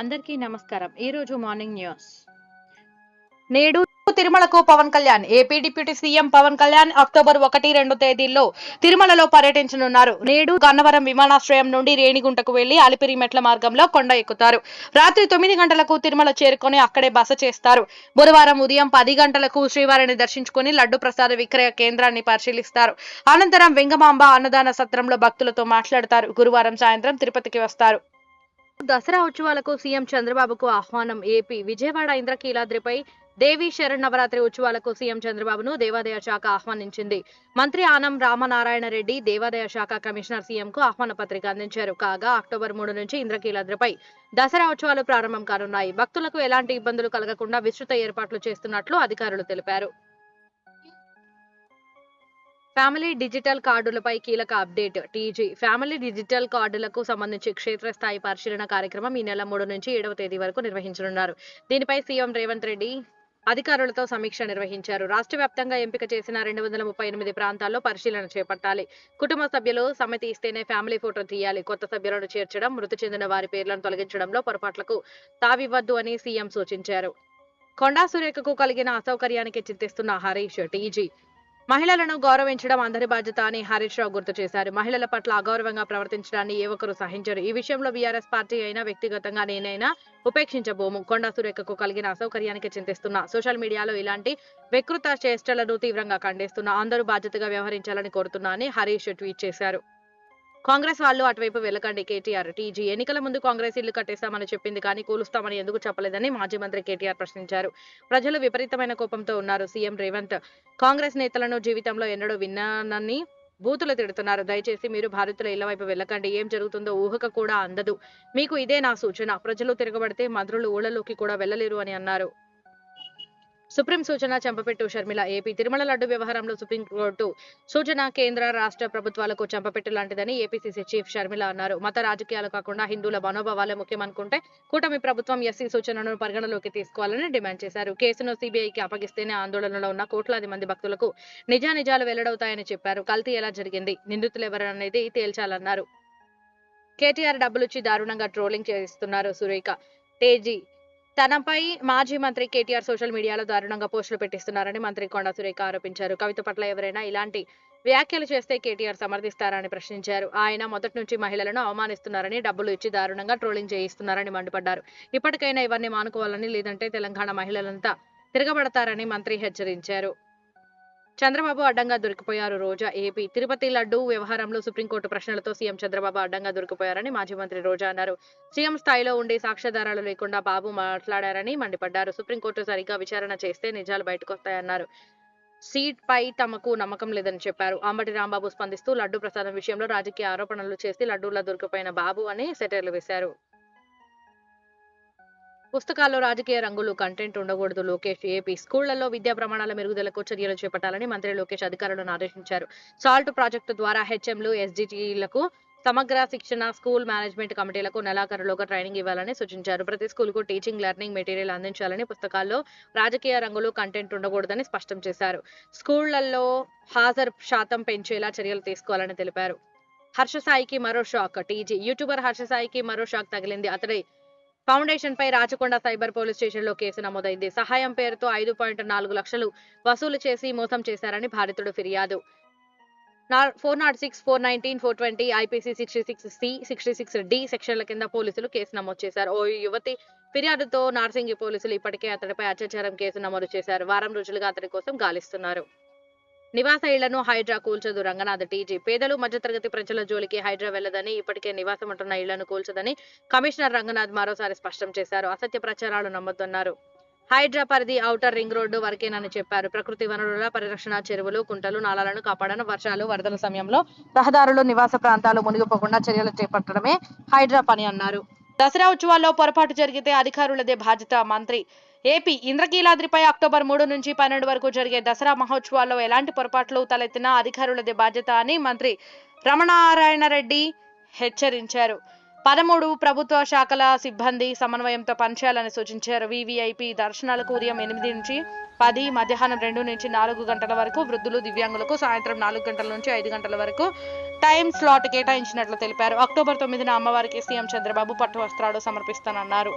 అందరికీ నమస్కారం. ఈ రోజు మార్నింగ్ న్యూస్. నేడు తిరుమలకు Pawan Kalyan AP deputy CM Pawan Kalyan October ఒకటి రెండు తేదీల్లో తిరుమలలో పర్యటించనున్నారు. నేడు గన్నవరం విమానాశ్రయం నుండి రేణిగుంటకు వెళ్ళి అలిపిరి మెట్ల మార్గంలో కొండ ఎక్కుతారు. రాత్రి తొమ్మిది గంటలకు తిరుమల చేరుకొని అక్కడే బస చేస్తారు. బుధవారం ఉదయం పది గంటలకు శ్రీవారిని దర్శించుకుని లడ్డు ప్రసాద విక్రయ కేంద్రాన్ని పరిశీలిస్తారు. అనంతరం వెంగమాంబ అన్నదాన సత్రంలో భక్తులతో మాట్లాడతారు. గురువారం సాయంత్రం తిరుపతికి వస్తారు. దసరా ఉత్సవాలకు సీఎం చంద్రబాబుకు ఆహ్వానం ఏపీ. విజయవాడ ఇంద్రకీలాద్రిపై దేవీ శరణ్ నవరాత్రి ఉత్సవాలకు సీఎం చంద్రబాబును దేవాదాయ శాఖ ఆహ్వానించింది. మంత్రి ఆనం రామనారాయణ రెడ్డి దేవాదాయ శాఖ కమిషనర్ సీఎంకు ఆహ్వాన పత్రిక అందించారు. కాగా అక్టోబర్ మూడు నుంచి ఇంద్రకీలాద్రిపై దసరా ఉత్సవాలు ప్రారంభం కానున్నాయి. భక్తులకు ఎలాంటి ఇబ్బందులు కలగకుండా విస్తృత ఏర్పాట్లు చేస్తున్నట్లు అధికారులు తెలిపారు. ఫ్యామిలీ డిజిటల్ కార్డులపై కీలక అప్డేట్. టీజీ ఫ్యామిలీ డిజిటల్ కార్డులకు సంబంధించి క్షేత్రస్థాయి పరిశీలన కార్యక్రమం ఈ నెల మూడు నుంచి ఏడవ తేదీ వరకు నిర్వహించనున్నారు. దీనిపై సీఎం రేవంత్ రెడ్డి అధికారులతో సమీక్ష నిర్వహించారు. రాష్ట్ర వ్యాప్తంగా ఎంపిక చేసిన రెండు వందల ముప్పై ఎనిమిది ప్రాంతాల్లో పరిశీలన చేపట్టాలి. కుటుంబ సభ్యులు సమ్మతి ఇస్తేనే ఫ్యామిలీ ఫోటో తీయాలి. కొత్త సభ్యులను చేర్చడం మృతి చెందిన వారి పేర్లను తొలగించడంలో పొరపాట్లకు తావివ్వద్దు అని సీఎం సూచించారు. కొండా సురేఖకు కలిగిన అసౌకర్యానికి చింతిస్తున్న హరీష్ టీజీ మహిళలను గౌరవించడం అందరి బాధ్యత అని హరీష్ రావు గుర్తు చేశారు. మహిళల పట్ల అగౌరవంగా ప్రవర్తించడాన్ని ఏ ఒక్కరు సహించరు. ఈ విషయంలో బీఆర్ఎస్ పార్టీ అయినా వ్యక్తిగతంగా నేనైనా ఉపేక్షించబోము. కొండా సురేఖకు కలిగిన అసౌకర్యానికి చింతిస్తున్నా. సోషల్ మీడియాలో ఇలాంటి వికృత చేష్టలను తీవ్రంగా ఖండిస్తున్నా. అందరూ బాధ్యతగా వ్యవహరించాలని కోరుతున్నా అని హరీష్ ట్వీట్ చేశారు. కాంగ్రెస్ వాళ్ళు అటువైపు వెళ్ళకండి కేటీఆర్. టీజీ ఎన్నికల ముందు కాంగ్రెస్ ఇల్లు కట్టేస్తామని చెప్పింది కానీ కూలుస్తామని ఎందుకు చెప్పలేదని మాజీ మంత్రి కేటీఆర్ ప్రశ్నించారు. ప్రజలు విపరీతమైన కోపంతో ఉన్నారు. సీఎం రేవంత్ కాంగ్రెస్ నేతలను జీవితంలో ఎన్నడూ విన్నానని బూతులు తిడుతున్నారు. దయచేసి మీరు భారతుల ఇళ్ళ వైపు వెళ్ళకండి. ఏం జరుగుతుందో ఊహక కూడా అందదు. మీకు ఇదే నా సూచన. ప్రజలు తిరగబడితే మంత్రులు ఊళ్ళలోకి కూడా వెళ్ళలేరు అని అన్నారు. సుప్రీం సూచన చంపపెట్టు షర్మిల ఏపీ తిరుమల లడ్డు వ్యవహారంలో సుప్రీంకోర్టు సూచన కేంద్ర రాష్ట్ర ప్రభుత్వాలకు చంపపెట్టు లాంటిదని ఏపీసీసీ చీఫ్ షర్మిల అన్నారు. మత రాజకీయాలు కాకుండా హిందువుల మనోభావాలే ముఖ్యమనుకుంటే కూటమి ప్రభుత్వం ఎస్సీ సూచనను పరిగణలోకి తీసుకోవాలని డిమాండ్ చేశారు. కేసును సీబీఐకి అప్పగిస్తేనే ఆందోళనలో ఉన్న కోట్లాది మంది భక్తులకు నిజానిజాలు వెల్లడవుతాయని చెప్పారు. కల్తీ ఎలా జరిగింది? నిందితులు ఎవరనేది తేల్చాలన్నారు. కేటీఆర్ డబ్బులిచ్చి దారుణంగా ట్రోలింగ్ చేస్తున్నారు సురేఖ. తేజీ తనపై మాజీ మంత్రి కేటీఆర్ సోషల్ మీడియాలో దారుణంగా పోస్టులు పెట్టిస్తున్నారని మంత్రి కొండా సురేఖ ఆరోపించారు. కవిత పట్ల ఎవరైనా ఇలాంటి వ్యాఖ్యలు చేస్తే కేటీఆర్ సమర్థిస్తారని ప్రశ్నించారు. ఆయన మొదటి నుంచి మహిళలను అవమానిస్తున్నారని డబ్బులు ఇచ్చి దారుణంగా ట్రోలింగ్ చేయిస్తున్నారని మండిపడ్డారు. ఇప్పటికైనా ఇవన్నీ మానుకోవాలని లేదంటే తెలంగాణ మహిళలంతా తిరగబడతారని మంత్రి హెచ్చరించారు. చంద్రబాబు అడ్డంగా దొరికిపోయారు రోజా. ఏపీ తిరుపతి లడ్డు వ్యవహారంలో సుప్రీంకోర్టు ప్రశ్నలతో సీఎం చంద్రబాబు అడ్డంగా దొరికిపోయారని మాజీ మంత్రి రోజా అన్నారు. సీఎం స్థాయిలో ఉండే సాక్ష్యాధారాలు లేకుండా బాబు మాట్లాడారని మండిపడ్డారు. సుప్రీంకోర్టు సరిగ్గా విచారణ చేస్తే నిజాలు బయటకు వస్తాయన్నారు. సీట్ పై తమకు నమ్మకం లేదని చెప్పారు. అంబటి రాంబాబు స్పందిస్తూ లడ్డు ప్రసాదం విషయంలో రాజకీయ ఆరోపణలు చేసి లడ్డూలా దొరికిపోయిన బాబు అని సెటైర్లు వేశారు. పుస్తకాల్లో రాజకీయ రంగులు కంటెంట్ ఉండకూడదు. లోకేష్ ఏపీ స్కూళ్ళలో విద్యా ప్రమాణాల మెరుగుదలకు చర్యలు చేపట్టాలని మంత్రి లోకేష్ అధికారులను ఆదేశించారు. సాల్ట్ ప్రాజెక్టు ద్వారా హెచ్ఎంలు ఎస్డిటిలకు సమగ్ర శిక్షణ స్కూల్ మేనేజ్మెంట్ కమిటీలకు నెలాఖరులోగా ట్రైనింగ్ ఇవ్వాలని సూచించారు. ప్రతి స్కూల్కు టీచింగ్ లెర్నింగ్ మెటీరియల్ అందించాలని పుస్తకాల్లో రాజకీయ రంగులు కంటెంట్ ఉండకూడదని స్పష్టం చేశారు. స్కూళ్ళలో హాజరు శాతం పెంచేలా చర్యలు తీసుకోవాలని తెలిపారు. హర్షసాయికి మరో షాక్. టీజీ యూట్యూబర్ హర్షసాయికి మరో షాక్ తగిలింది. అతడి ఫౌండేషన్ పై రాచకొండ సైబర్ పోలీస్ స్టేషన్లో కేసు నమోదైంది. సహాయం పేరుతో ఐదు పాయింట్ నాలుగు లక్షలు వసూలు చేసి మోసం చేశారని బాధితుడు ఫిర్యాదు. Four nought six four nineteen four twenty IPC sixty six C sixty six D సెక్షన్ల కింద పోలీసులు కేసు నమోదు చేశారు. ఓ యువతి ఫిర్యాదుతో నార్సింగి పోలీసులు ఇప్పటికే అతడిపై అత్యాచారం కేసు నమోదు చేశారు. వారం రోజులుగా అతడి కోసం గాలిస్తున్నారు. నివాస ఇళ్ళను హైడ్రా కూల్చదు. రంగనాథ్ టీజీ. పేదలు మధ్యతరగతి ప్రజల జోలికి హైడ్రా వెళ్ళదని ఇప్పటికే నివాసం ఉంటున్న ఇళ్ళను కూల్చదని కమిషనర్ రంగనాథ్ మరోసారి స్పష్టం చేశారు. అసత్య ప్రచారాలు నమ్మొద్దన్నారు. హైడ్రా పరిధి ఔటర్ రింగ్ రోడ్డు వరకేనని చెప్పారు. ప్రకృతి వనరుల పరిరక్షణ చెరువులు కుంటలు నాలాలను కాపాడడం వర్షాలు వరదల సమయంలో రహదారులు నివాస ప్రాంతాలు మునిగిపోకుండా చర్యలు చేపట్టడమే హైడ్రా పని అన్నారు. దసరా ఉత్సవాల్లో పొరపాటు జరిగితే అధికారులదే బాధ్యత మంత్రి. ఏపీ ఇంద్రకీలాద్రిపై అక్టోబర్ మూడు నుంచి పన్నెండు వరకు జరిగే దసరా మహోత్సవాల్లో ఎలాంటి పొరపాట్లు తలెత్తినా అధికారులదే బాధ్యత అని మంత్రి రమణారాయణ రెడ్డి హెచ్చరించారు. పదమూడు ప్రభుత్వ శాఖల సిబ్బంది సమన్వయంతో పనిచేయాలని సూచించారు. వివిఐపి దర్శనాలకు ఉదయం ఎనిమిది నుంచి పది మధ్యాహ్నం రెండు నుంచి నాలుగు గంటల వరకు వృద్ధులు దివ్యాంగులకు సాయంత్రం నాలుగు గంటల నుంచి ఐదు గంటల వరకు టైం స్లాట్ కేటాయించినట్లు తెలిపారు. అక్టోబర్ తొమ్మిదిన అమ్మవారికి సీఎం చంద్రబాబు పట్టు వస్త్రాలు సమర్పిస్తానన్నారు.